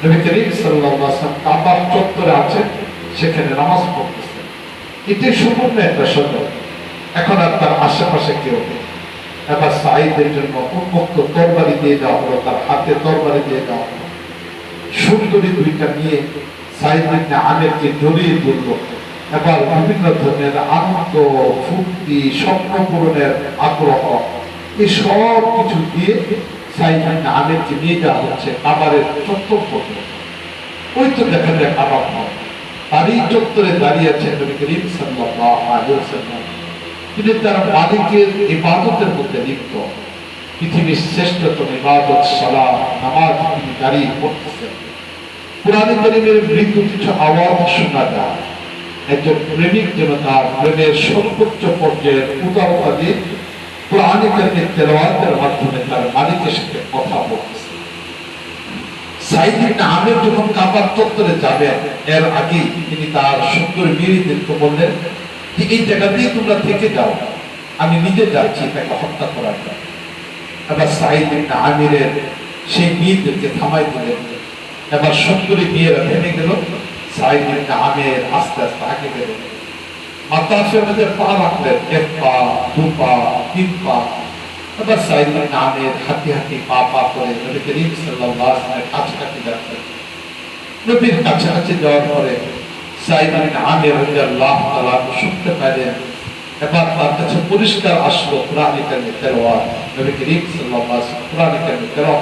নবী করিম ওয়াসাল্লাম কাবার চত্বরে সেখানে নামাজ সম্পূর্ণ একটা এখন আর তার আশেপাশে কেউ নেই। এবার সাইদের জন্য উন্মুক্ত তরবারি দিয়ে দেওয়া হলো, তার হাতে তরবারি দিয়ে দেওয়া হলো। সুন্দরী দুইটা নিয়ে আমেরকে জড়িয়ে এবার বিভিন্ন ধরনের আনন্দ, ফুর্তি, স্বপ্ন পূরণের আগ্রহ এই সব কিছু দিয়ে সাইদিন আমেরকে নিয়ে যাওয়া হচ্ছে কাবারের চত্বর ওই তো দেখা যায় তারই চত্বরে দাঁড়িয়ে আছেন নবী করিম সাল্লাল্লাহু তিনি তার মালিকের ইবাদতের মধ্যে লিপ্ত। পৃথিবীর শ্রেষ্ঠতম ইবাদত সালাম নামাজ তিনি দাঁড়িয়ে পড়তেছেন। কোরআন করিমের মৃত্যু কিছু আওয়াজ শোনা যায়। একজন প্রেমিক যেন তার প্রেমের সর্বোচ্চ পর্যায়ের উদারতা দিয়ে মাধ্যমে তার মালিকের সাথে কথা বলতেছে যখন কাবার চত্বরে এর আগে তিনি তার সুন্দর বললেন, যে এই জায়গাতেই তোমরা থেকে যাও, আমি নিজে যাচ্ছি, তাকে হত্যা করার জন্য। এবার সাইদিন আমিরের সেই মেয়েদেরকে থামাই দিলেন। এবার সুন্দরী মেয়েরা থেমে গেল। সাইদিন আমের আস্তে আস্তে আগে গেল। মাতাফের মধ্যে পা রাখলেন, এক পা, দু পা, তিন পা এবার সাইদিন আমের হাতি হাতি পা পা করে নবী করিম যাচ্ছেন নবীর যাওয়ার পরে তাআলা শুনতে পেলেন এবার তার কাছে পরিষ্কার আসলো নবী করিম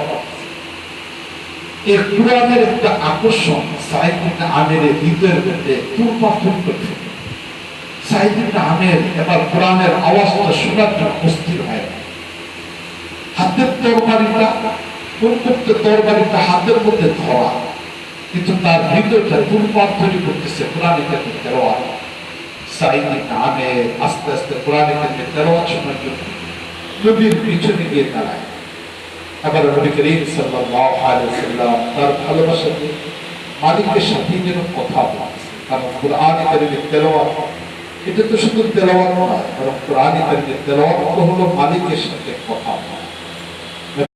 করতেছেন। এই একটা আকর্ষণ আমের হৃদয়ের মধ্যে তুলপাথর করে ফেলে। সাইদিন আমের এবার কোরআনের আওয়াজটা শোনার জন্য অস্থির হয়। হাতের তরবারিটা উন্মুক্ত তরবারিটা হাতের মধ্যে ধরা, কিন্তু তার হৃদয়টা তুলপাত তৈরি করতেছে কোরআন কারিমে তেলাওয়াত? সাইদিন আমের আস্তে আস্তে কোরআন কারিমে তেলাওয়াত শোনার জন্য নবীর পিছনে গিয়ে দাঁড়ায়। আবার নবী করিম সাল্লাল্লাহু আলাইহি ওয়াসাল্লাম তার ভালোবাসা দিয়ে মালিকের সাথে যেন কথা বলছে কারণ কোরআন কারিমের তেলাওয়াত এটা তো শুধু তেলাওয়াত কারিমের তেলাওয়াত তো হলো মালিকের সাথে